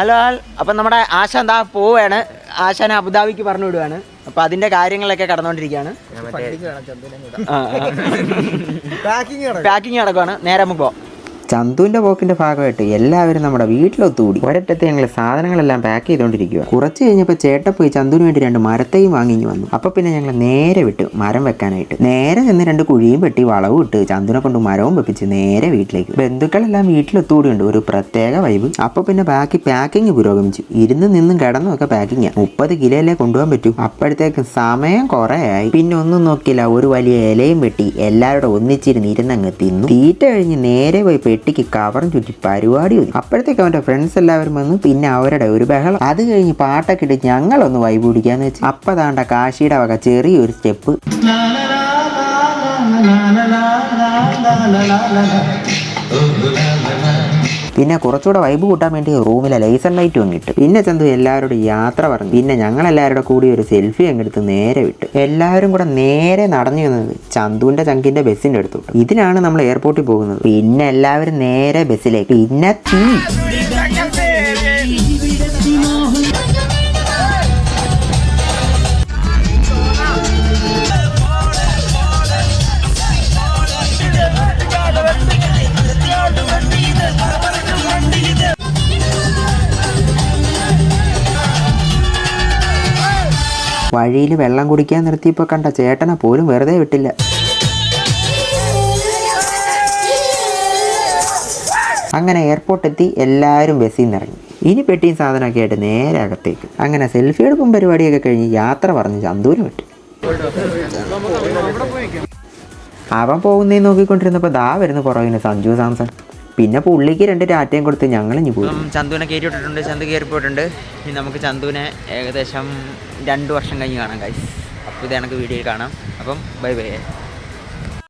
Hello അപ്പം നമ്മുടെ ആശ എന്താ പോവുകയാണ് ആശാനെ അബുദാബിക്ക് പറഞ്ഞു വിടുവാണ്. അപ്പം അതിന്റെ കാര്യങ്ങളൊക്കെ കടന്നുകൊണ്ടിരിക്കുകയാണ്. പാക്കിംഗ് നടക്കുവാണ്. നേരെ നമുക്ക് പോവാം ചന്തുവിന്റെ പോക്കിന്റെ ഭാഗമായിട്ട് എല്ലാവരും നമ്മുടെ വീട്ടിലൊത്തുകൂടി. ഒരറ്റത്ത് ഞങ്ങൾ സാധനങ്ങളെല്ലാം പാക്ക് ചെയ്തുകൊണ്ടിരിക്കുക കുറച്ച് കഴിഞ്ഞപ്പോൾ ചേട്ടൻ പോയി ചന്തുവിന് വേണ്ടി രണ്ട് മരത്തെയും വാങ്ങിഞ്ഞു വന്നു. അപ്പോൾ പിന്നെ ഞങ്ങൾ നേരെ വിട്ടു മരം വെക്കാനായിട്ട്. നേരെ നിന്ന് രണ്ട് കുഴിയും വെട്ടി വളവും ഇട്ട് ചന്തുവിനെ കൊണ്ട് മരവും വെപ്പിച്ച് നേരെ വീട്ടിലേക്ക്. ബന്ധുക്കളെല്ലാം വീട്ടിലൊത്തുകൂടിയുണ്ട്. ഒരു പ്രത്യേക വൈബ് അപ്പോൾ പിന്നെ ബാക്കി പാക്കിങ് പുരോഗമിച്ചു. ഇരുന്ന് നിന്നും കിടന്നും ഒക്കെ പാക്കിങ് മുപ്പത് കിലോയിലേ കൊണ്ടുപോകാൻ പറ്റും? അപ്പോഴത്തേക്ക് സമയം കുറേ ആയി പിന്നെ ഒന്നും നോക്കില്ല ഒരു വലിയ ഇലയും വെട്ടി. എല്ലാവരുടെ ഒന്നിച്ചിരുന്ന് ഇരുന്നങ്ങ് തിന്നു. തീറ്റ കഴിഞ്ഞ് നേരെ പോയി പെട്ടിക്ക് കവറും ചുറ്റി പരിപാടി ഒതുക്കി അപ്പോഴത്തേക്ക് അവന്റെ ഫ്രണ്ട്സ് എല്ലാവരും വന്നു പിന്നെ അവരുടെ ഒരു ബഹളം അത് കഴിഞ്ഞ് പാട്ടൊക്കെ ഇട്ട് ഞങ്ങളൊന്ന് വൈബ് പിടിക്കാന്ന് വെച്ച് അപ്പതാണ്ട കാശിയുടെ വക ചെറിയൊരു സ്റ്റെപ്പ് പിന്നെ കുറച്ചുകൂടെ വൈബ് കൂട്ടാൻ വേണ്ടി റൂമിലെ ലൈസൺ ലൈറ്റും അങ്ങിട്ട് പിന്നെ ചന്തു എല്ലാവരോടും യാത്ര പറഞ്ഞു. പിന്നെ ഞങ്ങൾ എല്ലാവരുടെ കൂടി ഒരു സെൽഫി അങ്ങെടുത്ത് നേരെ വിട്ടു. എല്ലാവരും കൂടെ നേരെ നടന്നു ചെന്നത് ചന്തുവിന്റെ ചങ്കിന്റെ ബസ്സിന്റെ അടുത്തോട്ട് ഇതിനാണ് നമ്മൾ എയർപോർട്ടിൽ പോകുന്നത്. പിന്നെ എല്ലാവരും നേരെ ബസ്സിലേക്ക്. പിന്നെ തീ. വഴിയിൽ വെള്ളം കുടിക്കാൻ നിർത്തിയപ്പോൾ കണ്ട ചേട്ടനെ പോലും വെറുതെ വിട്ടില്ല. അങ്ങനെ എയർപോർട്ട് എത്തി എല്ലാവരും ബസ്സിൽ നിന്ന് ഇറങ്ങി. ഇനി പെട്ടിയും സാധനമൊക്കെ ആയിട്ട് നേരെ അകത്തേക്ക്. അങ്ങനെ സെൽഫി എടുപ്പും പരിപാടിയൊക്കെ കഴിഞ്ഞ് യാത്ര പറഞ്ഞ് ചന്തൂര് വിട്ടു. അവൻ പോകുന്നേ നോക്കിക്കൊണ്ടിരുന്നപ്പോൾ ദാ വരുന്നു പുറകിന് സഞ്ജു സാംസൺ. പിന്നെ പുള്ളിക്ക് രണ്ട് ടാറ്റയും കൊടുത്ത് ഞങ്ങൾ ഇനി പോയി ചന്തുവിനെ കയറ്റി വിട്ടിട്ടുണ്ട് ചന്തു കയറി പോയിട്ടുണ്ട് ഇനി നമുക്ക് ചന്തുവിനെ ഏകദേശം രണ്ട് വർഷം കഴിഞ്ഞ് കാണാം കായ്സ് അപ്പോൾ ഇത് എനിക്ക് വീഡിയോയിൽ കാണാം. അപ്പം ബൈ ബൈ.